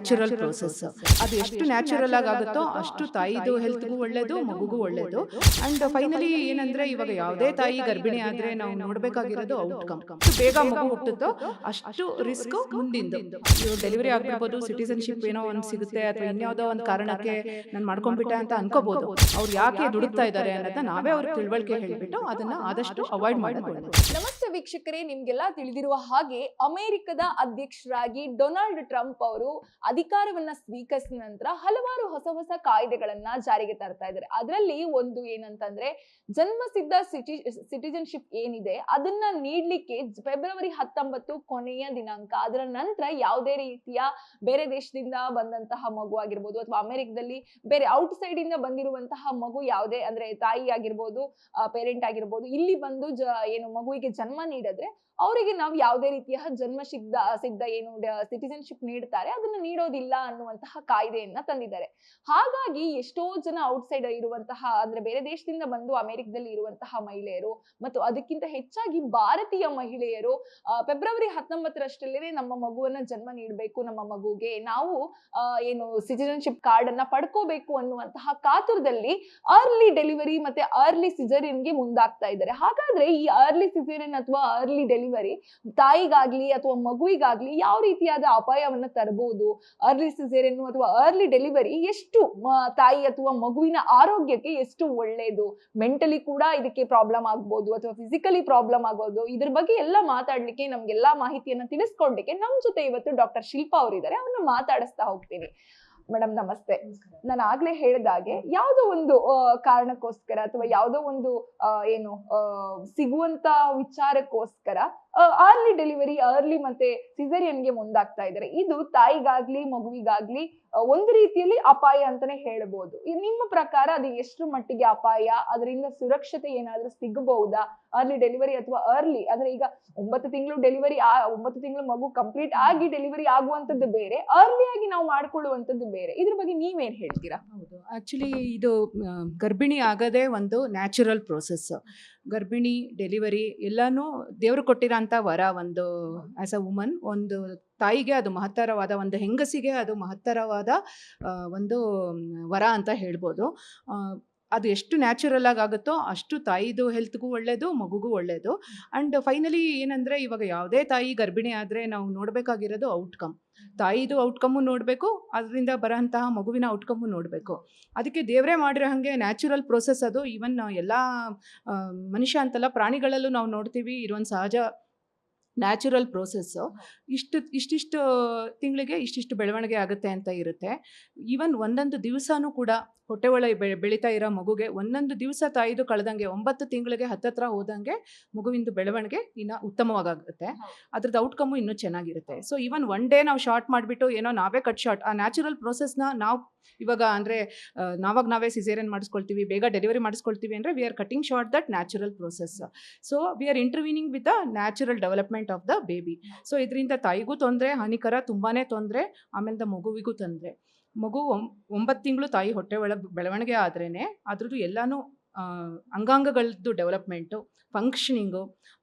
Natural process ಅದು ಎಷ್ಟು natural ಆಗಿ ಆಗುತ್ತೋ ಅಷ್ಟು ತಾಯಿದು ಹೆಲ್ತ್ಗೂ ಒಳ್ಳೇದು ಮಗುಗೂ ಒಳ್ಳೇದು. ಅಂಡ್ ಫೈನಲಿ ಏನಂದ್ರೆ ಇವಾಗ ಯಾವುದೇ ತಾಯಿ ಗರ್ಭಿಣಿ ಆದ್ರೆ ನಾವು ನೋಡಬೇಕಾಗಿರೋದು ಔಟ್ಕಮ್ ಬೇಗ ಮಗು ಹುಟ್ಟುತ್ತೋ ಅಷ್ಟು ರಿಸ್ಕ್ ಮುಂದಿಂದು. ಡೆಲಿವರಿ ಆಗಿರ್ಬೋದು ಸಿಟಿಸನ್ಶಿಪ್ ಏನೋ ಒಂದು ಸಿಗುತ್ತೆ ಅಥವಾ ಇನ್ಯಾವುದೋ ಒಂದು ಕಾರಣಕ್ಕೆ ನಾನು ಮಾಡ್ಕೊಂಡ್ಬಿಟ್ಟೆ ಅಂತ ಅನ್ಕೋಬಹುದು ಅವ್ರು ಯಾಕೆ ದುಡುಕ್ತಾ ಇದ್ದಾರೆ ಅನ್ನೋದನ್ನ ನಾವೇ ಅವ್ರಿಗೆ ತಿಳುವಳಿಕೆ ಹೇಳ್ಬಿಟ್ಟು ಅದನ್ನ ಆದಷ್ಟು ಅವಾಯ್ಡ್ ಮಾಡೋದು ಒಳ್ಳೇದು. ನಮಸ್ತೆ ವೀಕ್ಷಕರೇ ನಿಮ್ಗೆಲ್ಲ ತಿಳಿದಿರುವ ಹಾಗೆ ಅಮೆರಿಕದ ಅಧ್ಯಕ್ಷರಾಗಿ ಡೊನಾಲ್ಡ್ ಟ್ರಂಪ್ ಅವರು ಅಧಿಕಾರವನ್ನ ಸ್ವೀಕರಿಸಿದ ನಂತರ ಹಲವಾರು ಹೊಸ ಹೊಸ ಕಾಯ್ದೆಗಳನ್ನ ಜಾರಿಗೆ ತರ್ತಾ ಇದ್ದಾರೆ. ಅದರಲ್ಲಿ ಒಂದು ಏನಂತಂದ್ರೆ, ಜನ್ಮಸಿದ್ಧ ಸಿಟಿ ಸಿಟಿಜನ್ಶಿಪ್ ಏನಿದೆ, ಅದನ್ನ ನೀಡ್ಲಿಕ್ಕೆ ಫೆಬ್ರವರಿ ಹತ್ತೊಂಬತ್ತು ಕೊನೆಯ ದಿನಾಂಕ. ಅದರ ನಂತರ ಯಾವುದೇ ರೀತಿಯ ಬೇರೆ ದೇಶದಿಂದ ಬಂದಂತಹ ಮಗು ಆಗಿರ್ಬೋದು ಅಥವಾ ಅಮೆರಿಕದಲ್ಲಿ ಬೇರೆ ಔಟ್ ಸೈಡ್ ಇಂದ ಬಂದಿರುವಂತಹ ಮಗು ಯಾವುದೇ, ಅಂದ್ರೆ ತಾಯಿ ಆಗಿರ್ಬೋದು ಪೇರೆಂಟ್ ಆಗಿರ್ಬೋದು, ಇಲ್ಲಿ ಬಂದು ಏನು ಮಗುವಿಗೆ ಜನ್ಮ ನೀಡಿದ್ರೆ, ಅವರಿಗೆ ನಾವು ಯಾವುದೇ ರೀತಿಯ ಜನ್ಮ ಸಿದ್ಧ ಸಿದ್ಧ ಏನು ಸಿಟಿಜನ್ಶಿಪ್ ನೀಡ್ತಾರೆ, ಅದನ್ನ ನೀಡೋದಿಲ್ಲ ಅನ್ನುವಂತಹ ಕಾಯ್ದೆಯನ್ನ ತಂದಿದ್ದಾರೆ. ಹಾಗಾಗಿ ಎಷ್ಟೋ ಜನ ಔಟ್ಸೈಡ್ ಇರುವಂತಹ ಅಂದ್ರೆ ಬೇರೆ ದೇಶದಿಂದ ಬಂದು ಅಮೆರಿಕದಲ್ಲಿ ಇರುವಂತಹ ಮಹಿಳೆಯರು ಮತ್ತು ಅದಕ್ಕಿಂತ ಹೆಚ್ಚಾಗಿ ಭಾರತೀಯ ಮಹಿಳೆಯರು ಫೆಬ್ರವರಿ ಹತ್ತೊಂಬತ್ತರಷ್ಟಲ್ಲೇ ನಮ್ಮ ಮಗುವನ್ನ ಜನ್ಮ ನೀಡಬೇಕು, ನಮ್ಮ ಮಗುಗೆ ನಾವು ಏನು ಸಿಟಿಜನ್ಶಿಪ್ ಕಾರ್ಡ್ ಅನ್ನ ಪಡ್ಕೋಬೇಕು ಅನ್ನುವಂತಹ ಕಾತುರದಲ್ಲಿ ಅರ್ಲಿ ಡೆಲಿವರಿ ಮತ್ತೆ ಅರ್ಲಿ ಸಿಸರಿನ್ಗೆ ಮುಂದಾಗ್ತಾ ಇದ್ದಾರೆ. ಹಾಗಾದ್ರೆ ಈ ಅರ್ಲಿ ಸಿಜರಿನ್ ಅಥವಾ ಅರ್ಲಿ ಡೆಲಿವರಿ ತಾಯಿಗಾಗ್ಲಿ ಅಥವಾ ಮಗುವಿಗಾಗ್ಲಿ ಯಾವ ರೀತಿಯಾದ ಅಪಾಯವನ್ನ ತರಬಹುದು ಅರ್ಲಿ ಸಿಸೇರಿಯನ್ನು ಅಥವಾ ಅರ್ಲಿ ಡೆಲಿವರಿ ಎಷ್ಟು ತಾಯಿ ಅಥವಾ ಮಗುವಿನ ಆರೋಗ್ಯಕ್ಕೆ ಎಷ್ಟು ಒಳ್ಳೆಯದು ಮೆಂಟಲಿ ಕೂಡ ಇದಕ್ಕೆ ಪ್ರಾಬ್ಲಮ್ ಆಗ್ಬೋದು ಅಥವಾ ಫಿಸಿಕಲಿ ಪ್ರಾಬ್ಲಮ್ ಆಗೋದು ಇದ್ರ ಬಗ್ಗೆ ಎಲ್ಲ ಮಾತಾಡ್ಲಿಕ್ಕೆ ನಮ್ಗೆಲ್ಲ ಮಾಹಿತಿಯನ್ನು ತಿಳಿಸ್ಕೊಡ್ಲಿಕ್ಕೆ ನಮ್ಮ ಜೊತೆ ಇವತ್ತು ಡಾಕ್ಟರ್ ಶಿಲ್ಪಾ ಅವರಿದ್ದಾರೆ. ಅವ್ರನ್ನ ಮಾತಾಡಿಸ್ತಾ ಹೋಗ್ತೀನಿ. ಮೇಡಮ್ ನಮಸ್ತೆ. ನಾನು ಆಗ್ಲೇ ಹೇಳಿದಾಗೆ ಯಾವುದೋ ಒಂದು ಕಾರಣಕ್ಕೋಸ್ಕರ ಅಥವಾ ಯಾವುದೋ ಒಂದು ಏನು ಸಿಗುವಂತ ವಿಚಾರಕ್ಕೋಸ್ಕರ ಅರ್ಲಿ ಡೆಲಿವರಿ ಅರ್ಲಿ ಮತ್ತೆ ಸಿಸರಿಯನ್ಗೆ ಮುಂದಾಗ್ತಾ ಇದಾರೆ ಇದು ತಾಯಿಗಾಗ್ಲಿ ಮಗುವಿಗಾಗ್ಲಿ ಒಂದು ರೀತಿಯಲ್ಲಿ ಅಪಾಯ ಅಂತಾನೆ ಹೇಳ್ಬೋದು. ನಿಮ್ಮ ಪ್ರಕಾರ ಅದು ಎಷ್ಟು ಮಟ್ಟಿಗೆ ಅಪಾಯ? ಅದರಿಂದ ಸುರಕ್ಷತೆ ಏನಾದ್ರೂ ಸಿಗಬಹುದಾ? ಅರ್ಲಿ ಡೆಲಿವರಿ ಅಥವಾ ಅರ್ಲಿ ಅಂದ್ರೆ ಈಗ ಒಂಬತ್ತು ತಿಂಗಳು ಡೆಲಿವರಿ ಆ ಒಂಬತ್ತು ತಿಂಗಳು ಮಗು ಕಂಪ್ಲೀಟ್ ಆಗಿ ಡೆಲಿವರಿ ಆಗುವಂತದ್ದು ಬೇರೆ ಅರ್ಲಿ ಆಗಿ ನಾವು ಮಾಡ್ಕೊಳ್ಳುವಂತದ್ದು ಬೇರೆ. ಇದ್ರ ಬಗ್ಗೆ ನೀವೇನು ಹೇಳ್ತೀರಾ? ಹೌದು. ಆ್ಯಕ್ಚುಲಿ ಇದು ಗರ್ಭಿಣಿ ಆಗೋದೇ ಒಂದು ನ್ಯಾಚುರಲ್ ಪ್ರೋಸೆಸ್ ಗರ್ಭಿಣಿ ಡೆಲಿವರಿ ಎಲ್ಲನೂ ದೇವರು ಕೊಟ್ಟಿರೋಂಥ ವರ ಒಂದು ಆ್ಯಸ್ ಅ ವುಮನ್ ಒಂದು ತಾಯಿಗೆ ಅದು ಮಹತ್ತರವಾದ, ಒಂದು ಹೆಂಗಸಿಗೆ ಅದು ಮಹತ್ತರವಾದ ಒಂದು ವರ ಅಂತ ಹೇಳ್ಬೋದು. ಅದು ಎಷ್ಟು ನ್ಯಾಚುರಲ್ ಆಗಿ ಆಗುತ್ತೋ ಅಷ್ಟು ತಾಯಿದು ಹೆಲ್ತ್ಗೂ ಒಳ್ಳೆಯದು ಮಗುಗೂ ಒಳ್ಳೆಯದು ಆ್ಯಂಡ್ ಫೈನಲಿ ಏನಂದರೆ ಇವಾಗ ಯಾವುದೇ ತಾಯಿ ಗರ್ಭಿಣಿ ಆದರೆ ನಾವು ನೋಡಬೇಕಾಗಿರೋದು ಔಟ್ಕಮ್ ತಾಯಿದು ಔಟ್ಕಮ್ಮು ನೋಡಬೇಕು, ಅದರಿಂದ ಬರೋಂತಹ ಮಗುವಿನ ಔಟ್ಕಮ್ಮು ನೋಡಬೇಕು. ಅದಕ್ಕೆ ದೇವರೇ ಮಾಡಿರೋ ಹಾಗೆ ನ್ಯಾಚುರಲ್ ಪ್ರೋಸೆಸ್ ಅದು. ಈವನ್ ಎಲ್ಲ ಮನುಷ್ಯ ಅಂತಲ್ಲ ಪ್ರಾಣಿಗಳಲ್ಲೂ ನಾವು ನೋಡ್ತೀವಿ. ಇರುವಂಥ ಸಹಜ ನ್ಯಾಚುರಲ್ ಪ್ರೋಸೆಸ್ಸು. ಇಷ್ಟು ಇಷ್ಟಿಷ್ಟು ತಿಂಗಳಿಗೆ ಇಷ್ಟಿಷ್ಟು ಬೆಳವಣಿಗೆ ಆಗುತ್ತೆ ಅಂತ ಇರುತ್ತೆ. ಈವನ್ ಒಂದೊಂದು ದಿವಸನೂ ಕೂಡ ಹೊಟ್ಟೆ ಒಳ ಬೆ ಬೆಳೀತಾ ಇರೋ ಮಗುಗೆ ಒಂದೊಂದು ದಿವಸ ತಾಯಿದು ಕಳೆದಂಗೆ ಒಂಬತ್ತು ತಿಂಗಳಿಗೆ ಹತ್ತತ್ರ ಹೋದಂಗೆ ಮಗುವಿಂದು ಬೆಳವಣಿಗೆ ಇನ್ನು ಉತ್ತಮವಾಗುತ್ತೆ. ಅದ್ರದ್ದು ಔಟ್ಕಮ್ಮು ಇನ್ನೂ ಚೆನ್ನಾಗಿರುತ್ತೆ. ಸೊ ಈವನ್ ಒನ್ ಡೇ ನಾವು ಶಾರ್ಟ್ ಮಾಡಿಬಿಟ್ಟು ಏನೋ ನಾವೇ ಕಟ್ ಶಾರ್ಟ್ ಆ ನ್ಯಾಚುರಲ್ ಪ್ರೋಸೆಸ್ನ ನಾವು ಇವಾಗ ಅಂದರೆ ನಾವಾಗ ನಾವೇ ಸಿಸೇರಿಯನ್ ಮಾಡಿಸ್ಕೊಳ್ತೀವಿ, ಬೇಗ ಡೆಲಿವರಿ ಮಾಡಿಸ್ಕೊಳ್ತೀವಿ ಅಂದರೆ we are cutting short that natural process so we are intervening with the natural development of the baby so ಇದರಿಂದ ತಾಯಿಗೂ ತೊಂದರೆ, ಹಾನಿಕರ ತುಂಬಾ ತೊಂದರೆ, ಆಮೇಲೆ ದ ಮಗುವಿಗೂ ತೊಂದರೆ. ಮಗು ಒಂಬತ್ತು ತಿಂಗಳು ತಾಯಿ ಹೊಟ್ಟೆ ಒಳಗೆ ಬೆಳವಣಿಗೆ ಆದ್ರೇ ಅದ್ರದ್ದು ಎಲ್ಲನೂ ಅಂಗಾಂಗಗಳದ್ದು ಡೆವಲಪ್ಮೆಂಟು ಫಂಕ್ಷನಿಂಗು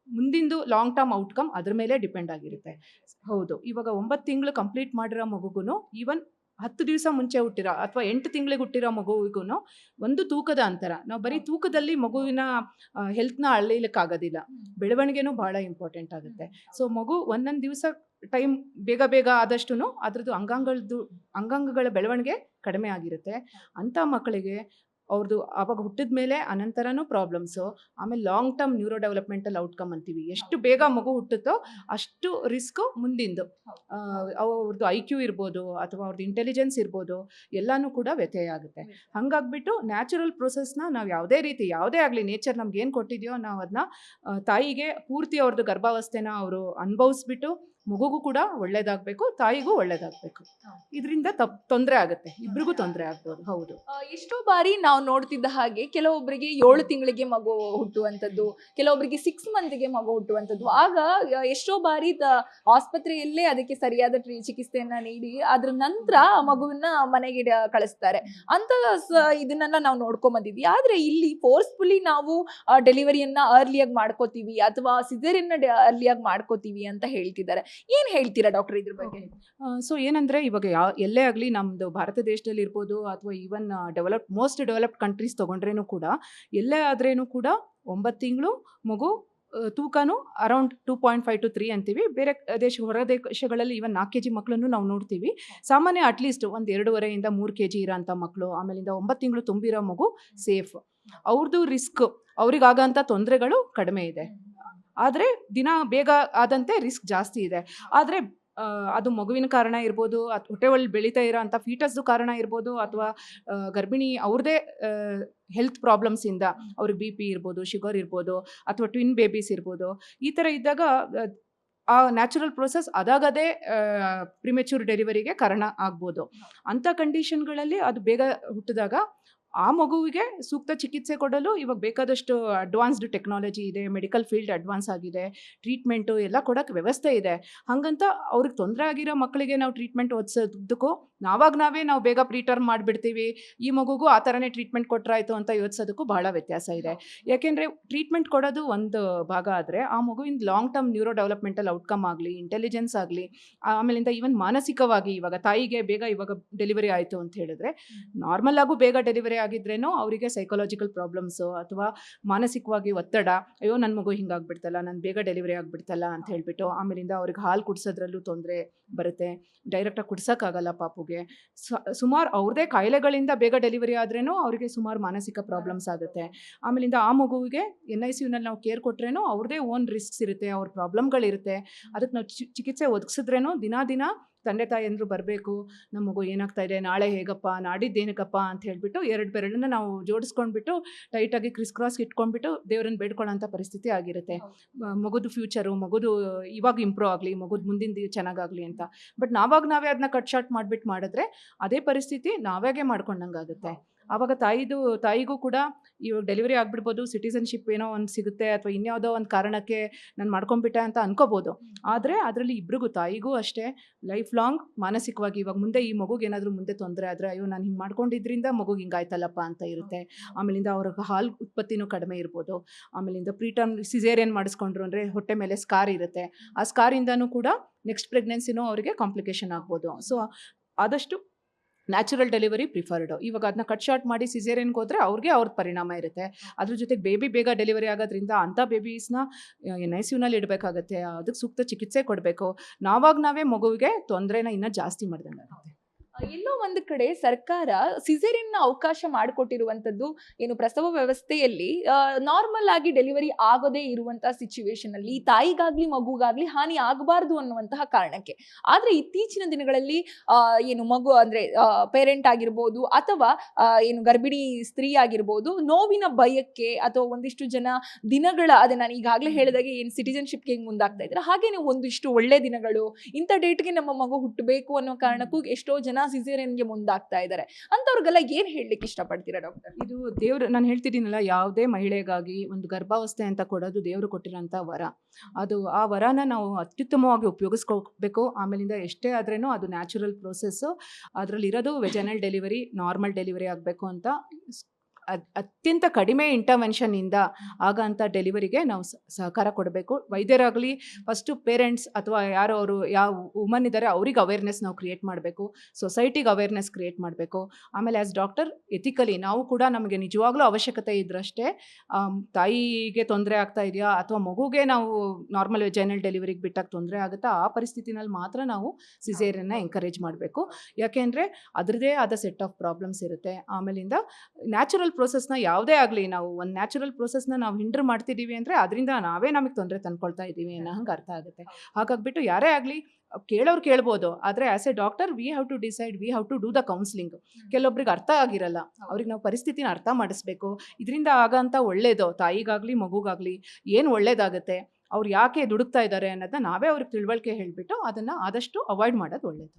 ಮುಂದಿಂದು ಲಾಂಗ್ ಟರ್ಮ್ ಔಟ್ಕಮ್ ಅದ್ರ ಮೇಲೆ ಡಿಪೆಂಡ್ ಆಗಿರುತ್ತೆ. ಹೌದು, ಇವಾಗ ಒಂಬತ್ತು ತಿಂಗಳು ಕಂಪ್ಲೀಟ್ ಮಾಡಿರೋ ಮಗುಗೂ ಈವನ್ ಹತ್ತು ದಿವಸ ಮುಂಚೆ ಹುಟ್ಟಿರೋ ಅಥವಾ ಎಂಟು ತಿಂಗಳಿಗೆ ಹುಟ್ಟಿರೋ ಮಗುವಿಗೂ ಒಂದು ತೂಕದ ಅಂತರ. ನಾವು ಬರೀ ತೂಕದಲ್ಲಿ ಮಗುವಿನ ಹೆಲ್ತ್ನ ಅಳಿಲಿಕ್ಕಾಗೋದಿಲ್ಲ ಬೆಳವಣಿಗೆನೂ ಭಾಳ ಇಂಪಾರ್ಟೆಂಟ್ ಆಗುತ್ತೆ. ಸೊ ಮಗು ಒಂದೊಂದು ದಿವಸ ಟೈಮ್ ಬೇಗ ಬೇಗ ಆದಷ್ಟು ಅದ್ರದ್ದು ಅಂಗಾಂಗಗಳದ್ದು ಅಂಗಾಂಗಗಳ ಬೆಳವಣಿಗೆ ಕಡಿಮೆ ಆಗಿರುತ್ತೆ. ಅಂಥ ಮಕ್ಕಳಿಗೆ ಅವ್ರದ್ದು ಆವಾಗ ಹುಟ್ಟಿದ ಮೇಲೆ ಅನಂತರನೂ ಪ್ರಾಬ್ಲಮ್ಸು ಆಮೇಲೆ long term neuro developmental outcome ಅಂತೀವಿ. ಎಷ್ಟು ಬೇಗ ಮಗು ಹುಟ್ಟುತ್ತೋ ಅಷ್ಟು ರಿಸ್ಕು ಮುಂದಿಂದು. ಅವ್ರದ್ದು ಐ ಕ್ಯೂ ಇರ್ಬೋದು ಅಥವಾ ಅವ್ರದ್ದು ಇಂಟೆಲಿಜೆನ್ಸ್ ಇರ್ಬೋದು ಎಲ್ಲನೂ ಕೂಡ ವ್ಯತ್ಯಯ ಆಗುತ್ತೆ. ಹಾಗಾಗ್ಬಿಟ್ಟು ನ್ಯಾಚುರಲ್ ಪ್ರೊಸೆಸ್ನ ನಾವು ಯಾವುದೇ ರೀತಿ ಯಾವುದೇ ಆಗಲಿ ನೇಚರ್ ನಮ್ಗೆ ಏನು ಕೊಟ್ಟಿದೆಯೋ ನಾವು ಅದನ್ನ ತಾಯಿಗೆ ಪೂರ್ತಿ ಅವ್ರದ್ದು ಗರ್ಭಾವಸ್ಥೆನ ಅವರು ಅನುಭವಿಸ್ಬಿಟ್ಟು ಮಗುಗೂ ಕೂಡ ಒಳ್ಳೇದಾಗಬೇಕು ತಾಯಿಗೂ ಒಳ್ಳೇದಾಗಬೇಕು. ಇದರಿಂದ ತಪ್ ತೊಂದರೆ ಆಗುತ್ತೆ. ಇಬ್ರಿಗೂ ತೊಂದರೆ ಆಗ್ಬೋದು. ಹೌದು. ಎಷ್ಟೋ ಬಾರಿ ನಾವು ನೋಡ್ತಿದ್ದ ಹಾಗೆ ಕೆಲವೊಬ್ಬರಿಗೆ ಏಳು ತಿಂಗಳಿಗೆ ಮಗು ಹುಟ್ಟುವಂಥದ್ದು ಕೆಲವೊಬ್ಬರಿಗೆ ಸಿಕ್ಸ್ ಮಂತ್ಗೆ ಮಗು ಹುಟ್ಟುವಂಥದ್ದು. ಆಗ ಎಷ್ಟೋ ಬಾರಿ ಆಸ್ಪತ್ರೆಯಲ್ಲೇ ಅದಕ್ಕೆ ಸರಿಯಾದ ಟ್ರೀ ಚಿಕಿತ್ಸೆಯನ್ನ ನೀಡಿ ಅದ್ರ ನಂತರ ಆ ಮಗುವನ್ನ ಮನೆಗೆ ಕಳಿಸ್ತಾರೆ. ಅಂತ ಸ- ಇದನ್ನೆಲ್ಲ ನಾವು ನೋಡ್ಕೊಂಬಂದಿದ್ವಿ. ಆದ್ರೆ ಇಲ್ಲಿ ಫೋರ್ಸ್ಫುಲಿ ನಾವು ಡೆಲಿವರಿಯನ್ನ ಅರ್ಲಿಯಾಗಿ ಮಾಡ್ಕೋತೀವಿ ಅಥವಾ ಸಿಜರಿಯನ್ನ ಅರ್ಲಿಯಾಗಿ ಮಾಡ್ಕೋತೀವಿ ಅಂತ ಹೇಳ್ತಿದ್ದಾರೆ. ಏನ್ ಹೇಳ್ತೀರಾ ಡಾಕ್ಟರ್ ಇದ್ರ ಬಗ್ಗೆ? ಸೊ ಏನಂದರೆ ಇವಾಗ ಯಾವ ಎಲ್ಲೇ ಆಗಲಿ ನಮ್ಮದು ಭಾರತ ದೇಶದಲ್ಲಿ ಇರ್ಬೋದು ಅಥವಾ even develop most developed countries ತೊಗೊಂಡ್ರೇನು ಕೂಡ ಎಲ್ಲೇ ಆದ್ರೇನು ಕೂಡ ಒಂಬತ್ತು ತಿಂಗಳು ಮಗು ತೂಕನೂ around two point five to three ಅಂತೀವಿ. ಬೇರೆ ದೇಶ ಹೊರ ದೇಶಗಳಲ್ಲಿ ಇವನ್ ನಾಲ್ಕು ಕೆ ಜಿ ಮಕ್ಕಳನ್ನು ನಾವು ನೋಡ್ತೀವಿ. ಸಾಮಾನ್ಯ ಅಟ್ಲೀಸ್ಟ್ ಒಂದು ಎರಡೂವರೆಯಿಂದ ಮೂರು ಕೆ ಜಿ ಇರೋಂಥ ಮಕ್ಕಳು ಆಮೇಲಿಂದ ಒಂಬತ್ತು ತಿಂಗಳು ತುಂಬಿರೋ ಮಗು ಸೇಫ್ ಅವ್ರದ್ದು ರಿಸ್ಕ್ ಅವ್ರಿಗಾಗಂಥ ತೊಂದರೆಗಳು ಕಡಿಮೆ ಇದೆ. ಆದರೆ ದಿನ ಬೇಗ ಆದಂತೆ ರಿಸ್ಕ್ ಜಾಸ್ತಿ ಇದೆ. ಆದರೆ ಅದು ಮಗುವಿನ ಕಾರಣ ಇರ್ಬೋದು ಅಥವಾ ಹೊಟ್ಟೆ ಒಳಗೆ ಬೆಳೀತಾ ಇರೋ ಅಂಥ ಫೀಟಸ್ದು ಕಾರಣ ಇರ್ಬೋದು, ಅಥವಾ ಗರ್ಭಿಣಿ ಅವ್ರದ್ದೇ ಹೆಲ್ತ್ ಪ್ರಾಬ್ಲಮ್ಸಿಂದ ಅವ್ರಿಗೆ ಬಿ ಪಿ ಇರ್ಬೋದು ಶುಗರ್ ಇರ್ಬೋದು, ಅಥವಾ ಟ್ವಿನ್ ಬೇಬೀಸ್ ಇರ್ಬೋದು, ಈ ಥರ ಇದ್ದಾಗ, ಆ ನ್ಯಾಚುರಲ್ ಪ್ರೋಸೆಸ್ ಅದಾಗದೇ ಪ್ರಿಮೆಚೂರ್ ಡೆಲಿವರಿಗೆ ಕಾರಣ ಆಗ್ಬೋದು. ಅಂಥ ಕಂಡೀಷನ್ಗಳಲ್ಲಿ ಅದು ಬೇಗ ಹುಟ್ಟಿದಾಗ ಆ ಮಗುವಿಗೆ ಸೂಕ್ತ ಚಿಕಿತ್ಸೆ ಕೊಡಲು ಇವಾಗ ಬೇಕಾದಷ್ಟು ಅಡ್ವಾನ್ಸ್ಡ್ ಟೆಕ್ನಾಲಜಿ ಇದೆ ಮೆಡಿಕಲ್ ಫೀಲ್ಡ್ ಅಡ್ವಾನ್ಸ್ ಆಗಿದೆ ಟ್ರೀಟ್ಮೆಂಟು ಎಲ್ಲ ಕೊಡೋಕ್ಕೆ ವ್ಯವಸ್ಥೆ ಇದೆ. ಹಾಗಂತ ಅವ್ರಿಗೆ ತೊಂದರೆ ಆಗಿರೋ ಮಕ್ಕಳಿಗೆ ನಾವು ಟ್ರೀಟ್ಮೆಂಟ್ ಓದಿಸೋದಕ್ಕೂ ನಾವಾಗ ನಾವೇ ನಾವು ಬೇಗ ಪ್ರೀಟರ್ಮ್ ಮಾಡಿಬಿಡ್ತೀವಿ. ಈ ಮಗುಗೂ ಆ ಥರನೇ ಟ್ರೀಟ್ಮೆಂಟ್ ಕೊಟ್ಟರಾಯ್ತು ಅಂತ ಯೋಚಿಸೋದಕ್ಕೂ ಬಹಳ ವ್ಯತ್ಯಾಸ ಇದೆ. ಯಾಕೆಂದರೆ ಟ್ರೀಟ್ಮೆಂಟ್ ಕೊಡೋದು ಒಂದು ಭಾಗ ಆದರೆ ಆ ಮಗುವಿನ long term neuro developmental outcome ಆಗಲಿ ಇಂಟೆಲಿಜೆನ್ಸ್ ಆಗಲಿ ಆಮೇಲಿಂದ ಈವನ್ ಮಾನಸಿಕವಾಗಿ ಇವಾಗ ತಾಯಿಗೆ ಬೇಗ ಇವಾಗ ಡೆಲಿವರಿ ಆಯಿತು ಅಂತ ಹೇಳಿದ್ರೆ ನಾರ್ಮಲ್ ಆಗು ಬೇಗ ಡೆಲಿವರಿ ಆಗಿದ್ರೇನೋ ಅವರಿಗೆ ಸೈಕಾಲಜಿಕಲ್ ಪ್ರಾಬ್ಲಮ್ಸು ಅಥವಾ ಮಾನಸಿಕವಾಗಿ ಒತ್ತಡ, ಅಯ್ಯೋ ನನ್ನ ಮಗು ಹಿಂಗಾಗ್ಬಿಡ್ತಲ್ಲ, ನಾನು ಬೇಗ ಡೆಲಿವರಿ ಆಗಿಬಿಡ್ತಲ್ಲ ಅಂತ ಹೇಳ್ಬಿಟ್ಟು ಆಮೇಲಿಂದ ಅವ್ರಿಗೆ ಹಾಲು ಕುಡಿಸೋದ್ರಲ್ಲೂ ತೊಂದರೆ ಬರುತ್ತೆ. ಡೈರೆಕ್ಟಾಗಿ ಕುಡ್ಸೋಕ್ಕಾಗಲ್ಲ ಪಾಪುಗೆ. ಸುಮಾರು ಅವ್ರದೇ ಕಾಯಿಲೆಗಳಿಂದ ಬೇಗ ಡೆಲಿವರಿ ಆದ್ರೇನೋ ಅವರಿಗೆ ಸುಮಾರು ಮಾನಸಿಕ ಪ್ರಾಬ್ಲಮ್ಸ್ ಆಗುತ್ತೆ. ಆಮೇಲಿಂದ ಆ ಮಗುವಿಗೆ ಎನ್ ಐ ಸಿ ಯುನಲ್ಲಿ ನಾವು ಕೇರ್ ಕೊಟ್ರೇನೋ ಅವ್ರದೇ ಓನ್ ರಿಸ್ಕ್ಸ್ ಇರುತ್ತೆ, ಅವ್ರ ಪ್ರಾಬ್ಲಮ್ಗಳಿರುತ್ತೆ ಅದಕ್ಕೆ ನಾವು ಚಿಕಿತ್ಸೆ ಒದಗಿಸಿದ್ರೇನೋ ದಿನ ದಿನ ತಂದೆ ತಾಯಿಯಂದರು ಬರಬೇಕು ನಮ್ಮ ಮಗು ಏನಾಗ್ತಾ ಇದೆ ನಾಳೆ ಹೇಗಪ್ಪ ನಾಡಿದ್ದೇನಕ್ಕಪ್ಪ? ಅಂತ ಹೇಳಿಬಿಟ್ಟು ಎರಡು ಬೆರಳನ್ನ ನಾವು ಜೋಡಿಸ್ಕೊಂಡ್ಬಿಟ್ಟು ಟೈಟಾಗಿ ಕ್ರಿಸ್ ಕ್ರಾಸ್ ಇಟ್ಕೊಂಡ್ಬಿಟ್ಟು ದೇವ್ರನ್ನ ಬೇಡ್ಕೊಳ್ಳೋಂಥ ಪರಿಸ್ಥಿತಿ ಆಗಿರುತ್ತೆ. ಮಗುದು ಫ್ಯೂಚರು ಮಗುದು ಇವಾಗ ಇಂಪ್ರೂವ್ ಆಗಲಿ ಮಗುದು ಮುಂದಿನ ದಿನ ಚೆನ್ನಾಗಾಗಲಿ ಅಂತ. ಬಟ್ ನಾವಾಗ ನಾವೇ ಅದನ್ನ ಕಟ್ ಶಾರ್ಟ್ ಮಾಡಿಬಿಟ್ಟು ಮಾಡಿದ್ರೆ ಅದೇ ಪರಿಸ್ಥಿತಿ ನಾವಾಗೆ ಮಾಡ್ಕೊಂಡಂಗೆ ಆಗುತ್ತೆ ಆವಾಗ ತಾಯಿದು ತಾಯಿಗೂ ಕೂಡ ಇವಾಗ ಡೆಲಿವರಿ ಆಗಿಬಿಡ್ಬೋದು ಸಿಟಿಸನ್ಶಿಪ್ ಏನೋ ಒಂದು ಸಿಗುತ್ತೆ ಅಥವಾ ಇನ್ಯಾವುದೋ ಒಂದು ಕಾರಣಕ್ಕೆ ನಾನು ಮಾಡ್ಕೊಂಬಿಟ್ಟೆ ಅಂತ ಅನ್ಕೋಬೋದು. ಆದರೆ ಅದರಲ್ಲಿ ಇಬ್ರಿಗೂ ತಾಯಿಗೂ ಅಷ್ಟೇ ಲೈಫ್ ಲಾಂಗ್ ಮಾನಸಿಕವಾಗಿ ಇವಾಗ ಮುಂದೆ ಈ ಮಗುಗೆ ಏನಾದರೂ ಮುಂದೆ ತೊಂದರೆ ಆದರೆ ಅಯ್ಯೋ ನಾನು ಹಿಂಗೆ ಮಾಡ್ಕೊಂಡಿದ್ರಿಂದ ಮಗುಗೆ ಹಿಂಗಾಯ್ತಲ್ಲಪ್ಪ ಅಂತ ಇರುತ್ತೆ. ಆಮೇಲಿಂದ ಅವ್ರಿಗೆ ಹಾಲು ಉತ್ಪತ್ತಿನೂ ಕಡಿಮೆ ಇರ್ಬೋದು. ಆಮೇಲಿಂದ ಪ್ರೀಟರ್ಮ್ ಸಿಸೇರಿಯನ್ ಮಾಡಿಸ್ಕೊಂಡ್ರು ಅಂದರೆ ಹೊಟ್ಟೆ ಮೇಲೆ ಸ್ಕಾರ್ ಇರುತ್ತೆ. ಆ ಸ್ಕಾರಿಂದನೂ ಕೂಡ ನೆಕ್ಸ್ಟ್ ಪ್ರೆಗ್ನೆನ್ಸಿನೂ ಅವರಿಗೆ ಕಾಂಪ್ಲಿಕೇಶನ್ ಆಗ್ಬೋದು. ಸೊ ಆದಷ್ಟು ನ್ಯಾಚುರಲ್ ಡೆಲಿವರಿ ಪ್ರಿಫರ್ಡ್. ಇವಾಗ ಅದನ್ನ ಕಟ್ ಶಾರ್ಟ್ ಮಾಡಿ ಸಿಸೇರಿಯನ್ಗೆ ಹೋದರೆ ಅವ್ರಿಗೆ ಅವ್ರ ಪರಿಣಾಮ ಇರುತ್ತೆ. ಅದ್ರ ಜೊತೆಗೆ ಬೇಬಿ ಬೇಗ ಡೆಲಿವರಿ ಆಗೋದ್ರಿಂದ ಅಂಥ ಬೇಬೀಸ್ನ ಎನ್ ಐ ಸಿಯುನಲ್ಲಿ ಇಡಬೇಕಾಗತ್ತೆ. ಅದಕ್ಕೆ ಸೂಕ್ತ ಚಿಕಿತ್ಸೆ ಕೊಡಬೇಕು. ನಾವಾಗ ನಾವೇ ಮಗುವಿಗೆ ತೊಂದರೆನ ಇನ್ನೂ ಜಾಸ್ತಿ ಮಾಡ್ದಂಗೆ ಆಗುತ್ತೆ ಎಲ್ಲೋ ಒಂದು ಕಡೆ ಸರ್ಕಾರ ಸಿಸೇರಿಯನ್ ಅವಕಾಶ ಮಾಡಿಕೊಟ್ಟಿರುವಂತದ್ದು ಏನು ಪ್ರಸವ ವ್ಯವಸ್ಥೆಯಲ್ಲಿ ನಾರ್ಮಲ್ ಆಗಿ ಡೆಲಿವರಿ ಆಗೋದೇ ಇರುವಂತಹ ಸಿಚುವೇಶನ್ ಅಲ್ಲಿ ತಾಯಿಗಾಗ್ಲಿ ಮಗುಗಾಗ್ಲಿ ಹಾನಿ ಆಗಬಾರದು ಅನ್ನುವಂತಹ ಕಾರಣಕ್ಕೆ. ಆದ್ರೆ ಇತ್ತೀಚಿನ ದಿನಗಳಲ್ಲಿ ಏನು ಮಗು ಅಂದ್ರೆ ಪೇರೆಂಟ್ ಆಗಿರ್ಬೋದು ಅಥವಾ ಏನು ಗರ್ಭಿಣಿ ಸ್ತ್ರೀ ಆಗಿರ್ಬೋದು ನೋವಿನ ಭಯಕ್ಕೆ ಅಥವಾ ಒಂದಿಷ್ಟು ಜನ ದಿನಗಳ ಅದೇ ನಾನು ಈಗಾಗಲೇ ಹೇಳಿದಾಗೆ ಏನು ಸಿಟಿಜನ್ಶಿಪ್ಗೆ ಹೆಂಗ್ ಮುಂದಾಗ್ತಾ ಇದ್ದಾರೆ. ಹಾಗೇನೆ ಒಂದಿಷ್ಟು ಒಳ್ಳೆ ದಿನಗಳು ಇಂಥ ಡೇಟ್ಗೆ ನಮ್ಮ ಮಗು ಹುಟ್ಟಬೇಕು ಅನ್ನೋ ಕಾರಣಕ್ಕೂ ಎಷ್ಟೋ ಜನ ಸಿಸೇರಿಯನ್ಗೆ ಮುಂದಾಗ್ತಾ ಇದ್ದಾರೆ ಅಂತವ್ರಿಗೆಲ್ಲ ಏನ್ ಹೇಳಲಿಕ್ಕೆ ಇಷ್ಟಪಡ್ತೀರಾ ಡಾಕ್ಟರ್ ಇದು ದೇವ್ರ, ನಾನು ಹೇಳ್ತಿದ್ದೀನಲ್ಲ, ಯಾವುದೇ ಮಹಿಳೆಗಾಗಿ ಒಂದು ಗರ್ಭಾವಸ್ಥೆ ಅಂತ ಕೊಡೋದು ದೇವರು ಕೊಟ್ಟಿರೋಂಥ ವರ. ಅದು ಆ ವರನ ನಾವು ಅತ್ಯುತ್ತಮವಾಗಿ ಉಪಯೋಗಿಸ್ಕೋಬೇಕು ಆಮೇಲಿಂದ ಎಷ್ಟೇ ಆದ್ರೇನು ಅದು ನ್ಯಾಚುರಲ್ ಪ್ರೋಸೆಸ್ಸು ಅದರಲ್ಲಿ ಇರೋದು ವೆಜನಲ್ ಡೆಲಿವರಿ ನಾರ್ಮಲ್ ಡೆಲಿವರಿ ಆಗಬೇಕು ಅತ್- ಅತ್ಯಂತ ಕಡಿಮೆ ಇಂಟರ್ವೆನ್ಷನ್ನಿಂದ ಆಗೋಂಥ ಡೆಲಿವರಿಗೆ ನಾವು ಸಹಕಾರ ಕೊಡಬೇಕು. ವೈದ್ಯರಾಗಲಿ ಫಸ್ಟು ಪೇರೆಂಟ್ಸ್ ಅಥವಾ ಯಾರು ಅವರು, ಯಾವ ವುಮನ್ ಇದ್ದಾರೆ ಅವ್ರಿಗೆ ಅವೇರ್ನೆಸ್ ನಾವು ಕ್ರಿಯೇಟ್ ಮಾಡಬೇಕು. ಸೊಸೈಟಿಗೆ ಅವೇರ್ನೆಸ್ ಕ್ರಿಯೇಟ್ ಮಾಡಬೇಕು. ಆಮೇಲೆ ಆ್ಯಸ್ ಡಾಕ್ಟರ್ ಎಥಿಕಲಿ ನಾವು ಕೂಡ ನಮಗೆ ನಿಜವಾಗ್ಲೂ ಅವಶ್ಯಕತೆ ಇದ್ರಷ್ಟೇ. ತಾಯಿಗೆ ತೊಂದರೆ ಆಗ್ತಾ ಇದೆಯಾ ಅಥವಾ ಮಗುಗೆ ನಾವು ನಾರ್ಮಲ್ ವೆಜೈನಲ್ ಡೆಲಿವರಿಗೆ ಬಿಟ್ಟಾಗ ತೊಂದರೆ ಆಗುತ್ತಾ, ಆ ಪರಿಸ್ಥಿತಿನಲ್ಲಿ ಮಾತ್ರ ನಾವು ಸಿಸೇರಿಯನ್ನ ಎಂಕರೇಜ್ ಮಾಡಬೇಕು. ಯಾಕೆಂದರೆ ಅದರದೇ ಆದ ಸೆಟ್ ಆಫ್ ಪ್ರಾಬ್ಲಮ್ಸ್ ಇರುತ್ತೆ. ಆಮೇಲಿಂದ ನ್ಯಾಚುರಲ್ ಪ್ರೋಸೆಸ್ನ ಯಾವುದೇ ಆಗಲಿ ನಾವು ಒಂದು ನ್ಯಾಚುರಲ್ ಪ್ರೋಸೆಸ್ನ ನಾವು ಹಿಂಡ್ರ್ ಮಾಡ್ತಿದ್ದೀವಿ ಅಂದರೆ ಅದರಿಂದ ನಾವೇ ನಮಗೆ ತೊಂದರೆ ತಂದ್ಕೊಳ್ತಾ ಇದ್ದೀವಿ ಅನ್ನೋ ಹಂಗೆ ಅರ್ಥ ಆಗುತ್ತೆ. ಹಾಗಾಗ್ಬಿಟ್ಟು ಯಾರೇ ಆಗಲಿ ಕೇಳೋರು ಕೇಳ್ಬೋದು ಆದರೆ as a doctor we have to decide we have to do the counselling ಕೆಲವೊಬ್ರಿಗೆ ಅರ್ಥ ಆಗಿರಲ್ಲ ಅವ್ರಿಗೆ ನಾವು ಪರಿಸ್ಥಿತಿನ ಅರ್ಥ ಮಾಡಿಸ್ಬೇಕು. ಇದರಿಂದ ಆಗೋಂಥ ಒಳ್ಳೇದು ತಾಯಿಗಾಗಲಿ ಮಗುಗಾಗಲಿ ಏನು ಒಳ್ಳೇದಾಗುತ್ತೆ ಅವ್ರು ಯಾಕೆ ದುಡುಕ್ತಾ ಇದ್ದಾರೆ ಅನ್ನೋದನ್ನ ನಾವೇ ಅವ್ರಿಗೆ ತಿಳುವಳಿಕೆ ಹೇಳಿಬಿಟ್ಟು ಅದನ್ನು ಆದಷ್ಟು ಅವಾಯ್ಡ್ ಮಾಡೋದು ಒಳ್ಳೇದು.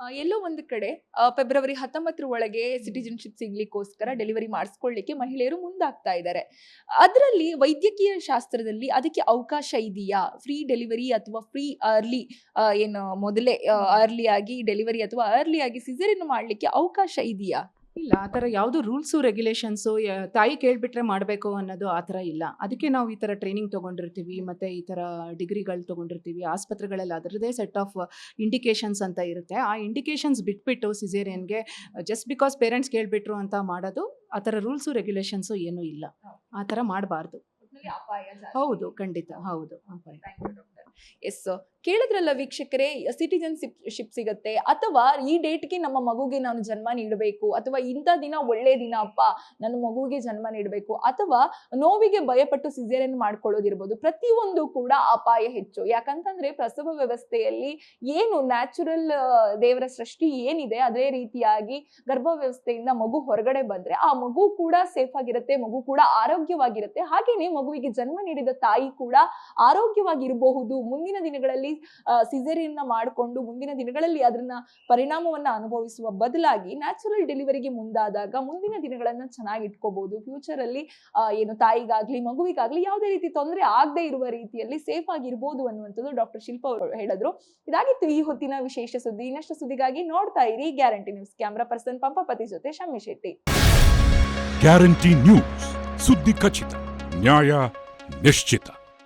ಎಲ್ಲೋ ಒಂದು ಕಡೆ ಫೆಬ್ರವರಿ ಹತ್ತೊಂಬತ್ತರ ಒಳಗೆ ಸಿಟಿಜನ್ಶಿಪ್ ಸಿಗ್ಲಿಕ್ಕೋಸ್ಕರ ಡೆಲಿವರಿ ಮಾಡಿಸ್ಕೊಳ್ಳಿಕ್ಕೆ ಮಹಿಳೆಯರು ಮುಂದಾಗ್ತಾ ಇದ್ದಾರೆ. ಅದರಲ್ಲಿ ವೈದ್ಯಕೀಯ ಶಾಸ್ತ್ರದಲ್ಲಿ ಅದಕ್ಕೆ ಅವಕಾಶ ಇದೆಯಾ? ಫ್ರೀ ಡೆಲಿವರಿ ಅಥವಾ ಫ್ರೀ ಅರ್ಲಿ ಏನು ಮೊದಲೇ ಅರ್ಲಿ ಆಗಿ ಡೆಲಿವರಿ ಅಥವಾ ಅರ್ಲಿ ಆಗಿ ಸಿಸರಿನ್ ಮಾಡಲಿಕ್ಕೆ ಅವಕಾಶ ಇದೆಯಾ? ಇಲ್ಲ ಆ ಥರ ಯಾವುದು ರೂಲ್ಸು ರೆಗ್ಯುಲೇಷನ್ಸು ತಾಯಿ ಕೇಳಿಬಿಟ್ರೆ ಮಾಡಬೇಕು ಅನ್ನೋದು ಆ ಥರ ಇಲ್ಲ. ಅದಕ್ಕೆ ನಾವು ಈ ಥರ ಟ್ರೈನಿಂಗ್ ತೊಗೊಂಡಿರ್ತೀವಿ ಮತ್ತು ಈ ಥರ ಡಿಗ್ರಿಗಳು ತೊಗೊಂಡಿರ್ತೀವಿ ಆಸ್ಪತ್ರೆಗಳಲ್ಲಿ ಅದರದ್ದೇ ಸೆಟ್ ಆಫ್ ಇಂಡಿಕೇಶನ್ಸ್ ಅಂತ ಇರುತ್ತೆ. ಆ ಇಂಡಿಕೇಶನ್ಸ್ ಬಿಟ್ಬಿಟ್ಟು ಸಿಸೇರಿಯನ್ಗೆ ಜಸ್ಟ್ ಬಿಕಾಸ್ ಪೇರೆಂಟ್ಸ್ ಕೇಳಿಬಿಟ್ರು ಅಂತ ಮಾಡೋದು ಆ ಥರ ರೂಲ್ಸು ರೆಗ್ಯುಲೇಷನ್ಸು ಏನೂ ಇಲ್ಲ. ಆ ಥರ ಮಾಡಬಾರ್ದು. ಹೌದು ಖಂಡಿತ ಹೌದು ಅಪಾಯ. ಎಸ್ ಕೇಳಿದ್ರಲ್ಲ ವೀಕ್ಷಕರೇ ಸಿಟಿಜನ್ ಶಿಪ್ ಸಿಗತ್ತೆ. ಅಥವಾ ಈ ಡೇಟ್ಗೆ ನಮ್ಮ ಮಗುಗೆ ನಾನು ಜನ್ಮ ನೀಡಬೇಕು, ಅಥವಾ ಇಂಥ ದಿನ ಒಳ್ಳೆ ದಿನ ಅಪ್ಪ, ನನ್ನ ಮಗುವಿಗೆ ಜನ್ಮ ನೀಡಬೇಕು, ಅಥವಾ ನೋವಿಗೆ ಭಯಪಟ್ಟು ಸಿಸೇರಿಯನ್ ಮಾಡ್ಕೊಳ್ಳೋದಿರ್ಬೋದು. ಪ್ರತಿಯೊಂದು ಕೂಡ ಅಪಾಯ ಹೆಚ್ಚು. ಯಾಕಂತಂದ್ರೆ ಪ್ರಸವ ವ್ಯವಸ್ಥೆಯಲ್ಲಿ ಏನು ನ್ಯಾಚುರಲ್ ದೇವರ ಸೃಷ್ಟಿ ಏನಿದೆ, ಅದೇ ರೀತಿಯಾಗಿ ಗರ್ಭ ವ್ಯವಸ್ಥೆಯಿಂದ ಮಗು ಹೊರಗಡೆ ಬಂದ್ರೆ ಆ ಮಗು ಕೂಡ ಸೇಫ್ ಆಗಿರುತ್ತೆ, ಮಗು ಕೂಡ ಆರೋಗ್ಯವಾಗಿರುತ್ತೆ. ಹಾಗೇನೆ ಮಗುವಿಗೆ ಜನ್ಮ ನೀಡಿದ ತಾಯಿ ಕೂಡ ಆರೋಗ್ಯವಾಗಿರಬಹುದು. ಮುಂದಿನ ದಿನಗಳಲ್ಲಿ ಸಿಸೇರಿಯನ್ನ ಮಾಡಿಕೊಂಡು ಮುಂದಿನ ದಿನಗಳಲ್ಲಿ ಅದನ್ನ ಪರಿಣಾಮವನ್ನ ಅನುಭವಿಸುವ ಬದಲಾಗಿ ನ್ಯಾಚುರಲ್ ಡೆಲಿವರಿಗೆ ಮುಂದಾದಾಗ ಮುಂದಿನ ದಿನಗಳನ್ನ ಚೆನ್ನಾಗಿ ಇಟ್ಕೋಬಹುದು ಫ್ಯೂಚರ್ ಅಲ್ಲಿ ಏನು ತಾಯಿಗಾಗ್ಲಿ, ಮಗುವಿಗಾಗ್ಲಿ ಯಾವುದೇ ರೀತಿ ತೊಂದರೆ ಆಗದೆ ಇರುವ ರೀತಿಯಲ್ಲಿ ಸೇಫ್ ಆಗಿರ್ಬೋದು ಅನ್ನುವಂಥದ್ದು ಡಾಕ್ಟರ್ ಶಿಲ್ಪ ಅವರು ಹೇಳಿದ್ರು. ಇದಾಗಿತ್ತು ಈ ಹೊತ್ತಿನ ವಿಶೇಷ ಸುದ್ದಿ. ಇನ್ನಷ್ಟು ಸುದ್ದಿಗಾಗಿ ನೋಡ್ತಾ ಇರಿ guarantee news camera person Pampapati ಜೊತೆ ಶಮ್ಮಿ ಶೆಟ್ಟಿ. ಗ್ಯಾರಂಟಿ ನ್ಯೂಸ್ ಸುದ್ದಿ ಖಚಿತ, ನ್ಯಾಯ ನಿಶ್ಚಿತ.